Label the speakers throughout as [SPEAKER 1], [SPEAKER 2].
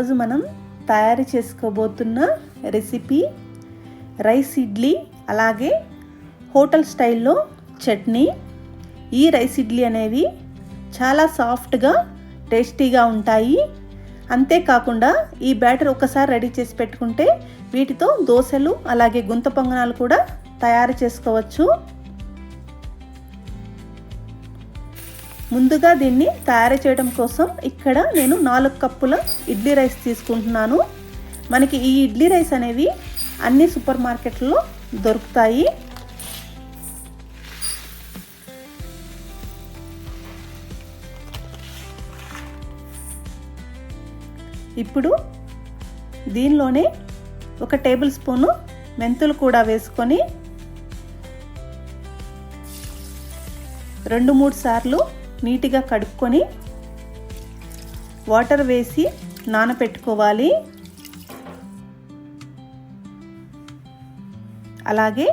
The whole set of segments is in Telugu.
[SPEAKER 1] ఈరోజు మనం తయారు చేసుకోబోతున్న రెసిపీ రైస్ ఇడ్లీ అలాగే హోటల్ స్టైల్లో చట్నీ. ఈ రైస్ ఇడ్లీ అనేవి చాలా సాఫ్ట్గా టేస్టీగా ఉంటాయి. అంతేకాకుండా ఈ బ్యాటర్ ఒకసారి రెడీ చేసి పెట్టుకుంటే వీటితో దోశలు అలాగే గుంత పొంగనాలు కూడా తయారు చేసుకోవచ్చు. ముందుగా దీన్ని తయారు చేయడం కోసం ఇక్కడ నేను నాలుగు కప్పుల ఇడ్లీ రైస్ తీసుకుంటున్నాను. మనకి ఈ ఇడ్లీ రైస్ అనేవి అన్ని సూపర్ మార్కెట్లో దొరుకుతాయి. ఇప్పుడు దీనిలోనే ఒక టేబుల్ స్పూను మెంతులు కూడా వేసుకొని రెండు మూడు సార్లు నీట్గా కడుక్కొని వాటర్ వేసి నానపెట్టుకోవాలి. అలాగే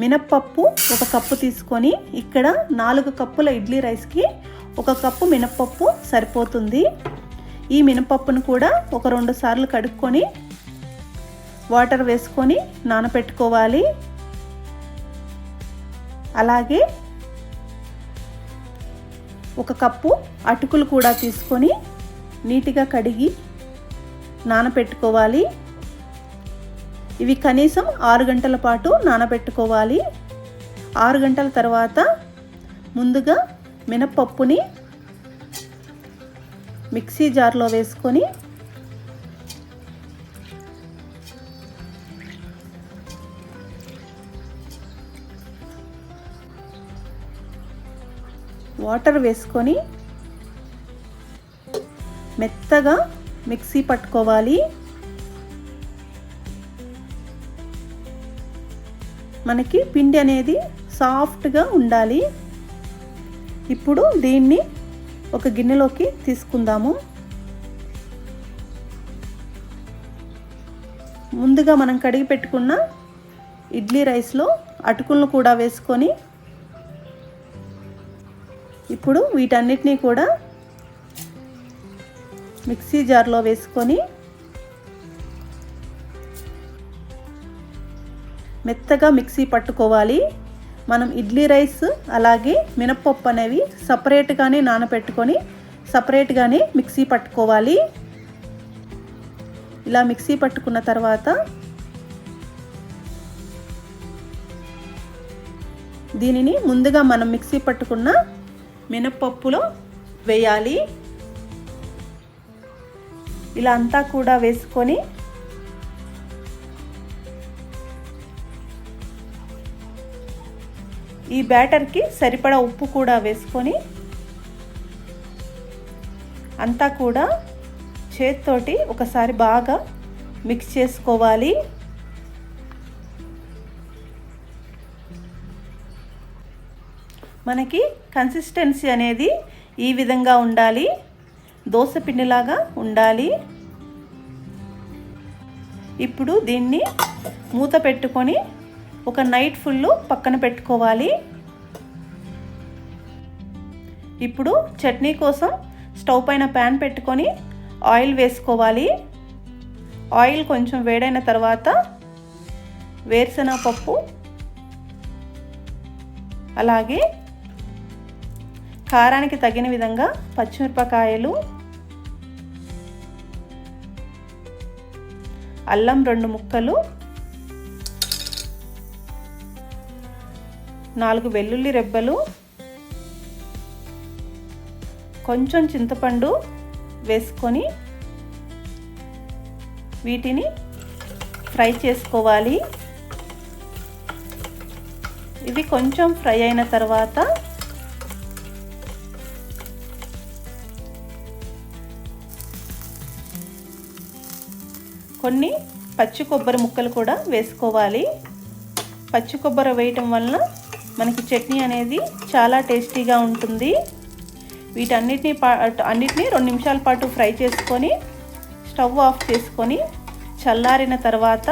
[SPEAKER 1] మినప్పప్పు ఒక కప్పు తీసుకొని ఇక్కడ నాలుగు కప్పుల ఇడ్లీ రైస్కి ఒక కప్పు మినప్పప్పు సరిపోతుంది. ఈ మినపప్పును కూడా ఒక రెండు సార్లు కడుక్కొని వాటర్ వేసుకొని నానపెట్టుకోవాలి. అలాగే ఒక కప్పు అటుకులు కూడా తీసుకొని నీట్గా కడిగి నానపెట్టుకోవాలి. ఇవి కనీసం ఆరు గంటల పాటు నానబెట్టుకోవాలి ఆరు గంటల తర్వాత ముందుగా మినపప్పుని మిక్సీ జార్లో వేసుకొని వాటర్ వేసుకొని మెత్తగా మిక్సీ పట్టుకోవాలి. మనకి పిండి అనేది సాఫ్ట్గా ఉండాలి. ఇప్పుడు దీన్ని ఒక గిన్నెలోకి తీసుకుందాము. ముందుగా మనం కడిగి పెట్టుకున్న ఇడ్లీ రైస్లో అటుకులను కూడా వేసుకొని ఇప్పుడు వీటన్నిటినీ కూడా మిక్సీ జార్లో వేసుకొని మెత్తగా మిక్సీ పట్టుకోవాలి. మనం ఇడ్లీ రైస్ అలాగే మినప్పప్పు అనేవి సపరేట్గానే నానబెట్టుకొని సపరేట్గానే మిక్సీ పట్టుకోవాలి. ఇలా మిక్సీ పట్టుకున్న తర్వాత దీనిని ముందుగా మనం మిక్సీ పట్టుకున్న మినప్పప్పులో వేయాలి. ఇలా అంతా కూడా వేసుకొని ఈ బ్యాటర్కి సరిపడా ఉప్పు కూడా వేసుకొని అంతా కూడా చేత్తోటి ఒకసారి బాగా మిక్స్ చేసుకోవాలి. మనకి కన్సిస్టెన్సీ అనేది ఈ విధంగా ఉండాలి. దోశ పిండిలాగా ఉండాలి. ఇప్పుడు దీన్ని మూత పెట్టుకొని ఒక నైట్ ఫుల్ పక్కన పెట్టుకోవాలి. ఇప్పుడు చట్నీ కోసం స్టవ్ పైన ప్యాన్ పెట్టుకొని ఆయిల్ వేసుకోవాలి. ఆయిల్ కొంచెం వేడైన తర్వాత వేరుశెనగ పప్పు అలాగే కారానికి తగిన విధంగా పచ్చిమిరపకాయలు అల్లం రెండు ముక్కలు నాలుగు వెల్లుల్లి రెబ్బలు కొంచెం చింతపండు వేసుకొని వీటిని ఫ్రై చేసుకోవాలి. ఇవి కొంచెం ఫ్రై అయిన తర్వాత కొన్ని పచ్చి కొబ్బరి ముక్కలు కూడా వేసుకోవాలి. పచ్చి కొబ్బరి వేయటం వలన మనకి చట్నీ అనేది చాలా టేస్టీగా ఉంటుంది. వీటన్నిటిని పా రెండు నిమిషాల పాటు ఫ్రై చేసుకొని స్టవ్ ఆఫ్ చేసుకొని చల్లారిన తర్వాత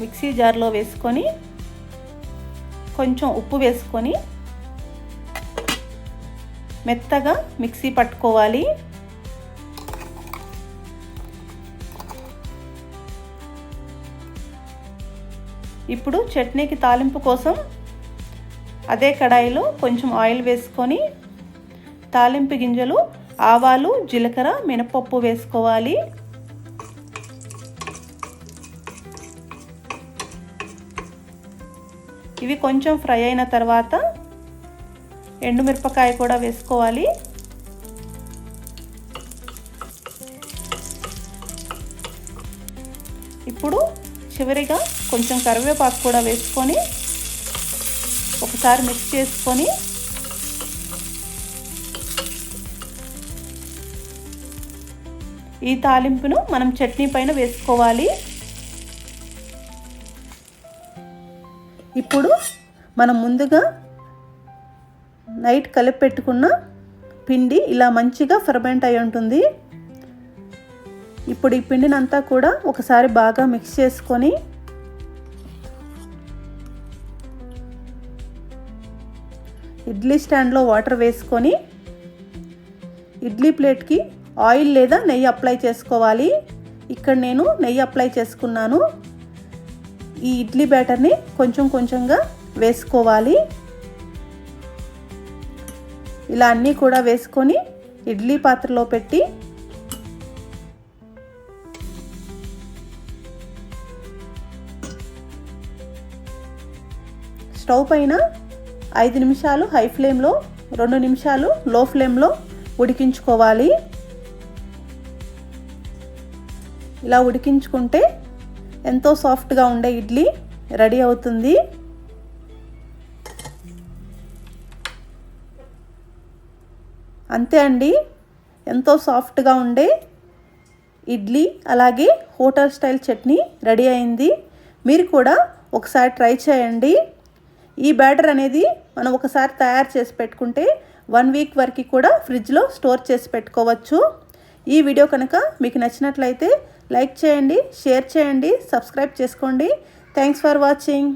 [SPEAKER 1] మిక్సీ జార్లో వేసుకొని కొంచెం ఉప్పు వేసుకొని మెత్తగా మిక్సీ పట్టుకోవాలి. ఇప్పుడు చట్నీకి తాలింపు కోసం అదే కడాయిలో కొంచెం ఆయిల్ వేసుకొని తాలింపు గింజలు ఆవాలు జీలకర్ర మినపప్పు వేసుకోవాలి. ఇవి కొంచెం ఫ్రై అయిన తర్వాత ఎండుమిరపకాయ కూడా వేసుకోవాలి. ఇప్పుడు చివరిగా కొంచెం కరివేపాకు కూడా వేసుకొని ఒకసారి మిక్స్ చేసుకొని ఈ తాలింపును మనం చట్నీ పైన వేసుకోవాలి. ఇప్పుడు మనం ముందుగా నైట్ కలిపి పెట్టుకున్న పిండి ఇలా మంచిగా ఫర్మెంట్ అయి ఉంటుంది. ఇప్పుడు ఈ పిండిని అంతా కూడా ఒకసారి బాగా మిక్స్ చేసుకొని ఇడ్లీ స్టాండ్లో వాటర్ వేసుకొని ఇడ్లీ ప్లేట్కి ఆయిల్ లేదా నెయ్యి అప్లై చేసుకోవాలి. ఇక్కడ నేను నెయ్యి అప్లై చేసుకున్నాను. ఈ ఇడ్లీ బ్యాటర్ని కొంచెం కొంచెంగా వేసుకోవాలి. ఇలా అన్నీ కూడా వేసుకొని ఇడ్లీ పాత్రలో పెట్టి స్టవ్ పైన ఐదు నిమిషాలు హై ఫ్లేమ్లో రెండు నిమిషాలు లో ఫ్లేమ్లో ఉడికించుకోవాలి. ఇలా ఉడికించుకుంటే ఎంతో సాఫ్ట్గా ఉండే ఇడ్లీ రెడీ అవుతుంది. అంతే అండి ఎంతో సాఫ్ట్గా ఉండే ఇడ్లీ అలాగే హోటల్ స్టైల్ చట్నీ రెడీ అయింది. మీరు కూడా ఒకసారి ట్రై చేయండి. ఈ బ్యాటర్ అనేది మనం ఒకసారి తయారు చేసి పెట్టుకుంటే వన్ వీక్ వరకు కూడా ఫ్రిడ్జ్లో స్టోర్ చేసి పెట్టుకోవచ్చు. ఈ వీడియో కనుక మీకు నచ్చినట్లయితే లైక్ చేయండి షేర్ చేయండి సబ్స్క్రైబ్ చేసుకోండి. Thanks for watching